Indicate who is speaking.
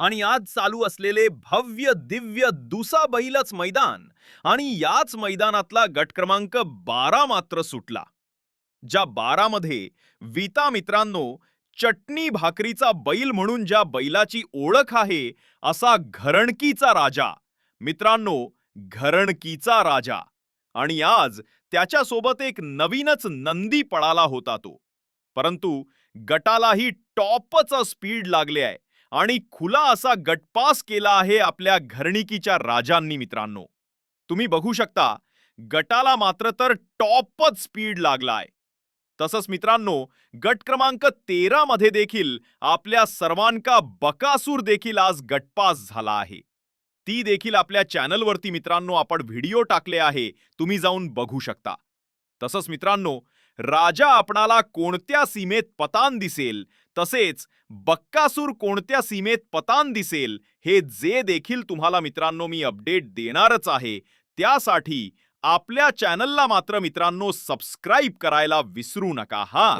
Speaker 1: आणि आज चालू असलेले भव्य दिव्य दुसा बैलच मैदान आणि याच मैदानातला गट क्रमांक बारा मात्र सुटला ज्या बारामध्ये विता मित्रांनो चटणी भाकरीचा बैल म्हणून ज्या बैलाची ओळख आहे असा घरणकीचा राजा. मित्रांनो घरणकीचा राजा. आणि आज त्याच्यासोबत एक नवीनच नंदी पळाला होता तो. परंतु गटालाही टॉपच स्पीड लागले आहे. आणि खुला असा गटपास केला आहे आपल्या घरणिकीच्या राजांनी मित्रांनो. तुम्ही बघू शकता गटाला मात्र तर टॉपच स्पीड लागलाय. तसंच मित्रांनो गट क्रमांक तेरा मध्ये देखील आपल्या सर्वांका बकासूर देखील आज गटपास झाला आहे. ती देखील आपल्या चॅनलवरती मित्रांनो आपण व्हिडिओ टाकले आहे तुम्ही जाऊन बघू शकता. तसंच मित्रांनो राजा आपणाला कोणत्या सीमेत पतान दिसेल? तसेच बक्कासूर कोणत्या सीमेत पतान दिसेल? हे जे देखील तुम्हाला मित्रांनो मी अपडेट देणारच आहे. त्यासाठी आपल्या चॅनलला मात्र मित्रांनो सबस्क्राईब करायला विसरू नका हा.